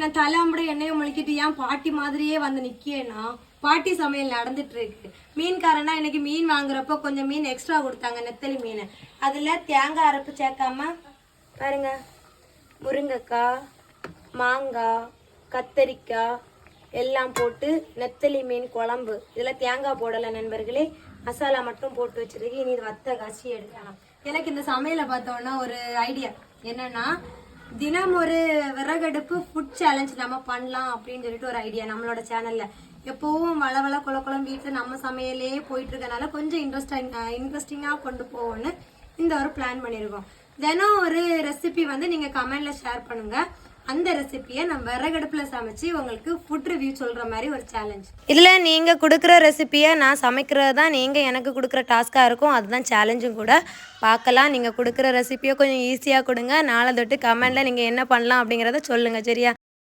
நான் தலைமுறை எண்ணெயை முழுக்கிட்டு ஏன் பாட்டி மாதிரியே வந்து நிக்கேனா பாட்டி சமையல் நடந்துட்டு இருக்கு. மீன்காரனா இன்னைக்கு மீன் வாங்குறப்போ கொஞ்சம் மீன் எக்ஸ்ட்ரா கொடுத்தாங்க நெத்தலி மீன். அதுல தேங்காய் அரைப்பு சேர்க்காம பாருங்க. முருங்கைக்காய் மாங்காய் கத்தரிக்காய் எல்லாம் போட்டு நெத்தலி மீன் குழம்பு. இதில் தேங்காய் போடலை நண்பர்களே. மசாலா மட்டும் போட்டு வச்சிருக்கு. இனி இது வத்த காசி எடுக்கலாம். எனக்கு இந்த சமையலை பார்த்தோன்னா ஒரு ஐடியா என்னன்னா தினம் ஒரு விறகடுப்பு ஃபுட் சேலஞ்ச் நம்ம பண்ணலாம் அப்படின்னு சொல்லிட்டு ஒரு ஐடியா நம்மளோட சேனல்ல எப்பவும் வள வள குள வீட்டில் நம்ம சமையலே போயிட்டு இருக்கனால கொஞ்சம் இன்ட்ரெஸ்டிங் இன்ட்ரெஸ்டிங்காக கொண்டு போவோம்னு இந்த ஒரு பிளான் பண்ணியிருக்கோம் தினம் ஒரு ரெசிபி வந்து நீங்கள் கமெண்டில் ஷேர் பண்ணுங்கள் அந்த ரெசிபியை நம்ம விறகடுப்பில் சமைச்சு உங்களுக்கு ஃபுட் ரிவ்யூ சொல்கிற மாதிரி ஒரு சேலஞ்ச் இதில் நீங்கள் கொடுக்குற ரெசிபியை நான் சமைக்கிறது தான் நீங்கள் எனக்கு கொடுக்குற டாஸ்க்காக இருக்கும் அதுதான் சேலஞ்சும் கூட. பார்க்கலாம் நீங்கள் கொடுக்குற ரெசிபியை கொஞ்சம் ஈஸியாக கொடுங்க. நாளை தொட்டு கமெண்டில் நீங்கள் என்ன பண்ணலாம் அப்படிங்கிறத சொல்லுங்கள் சரியா?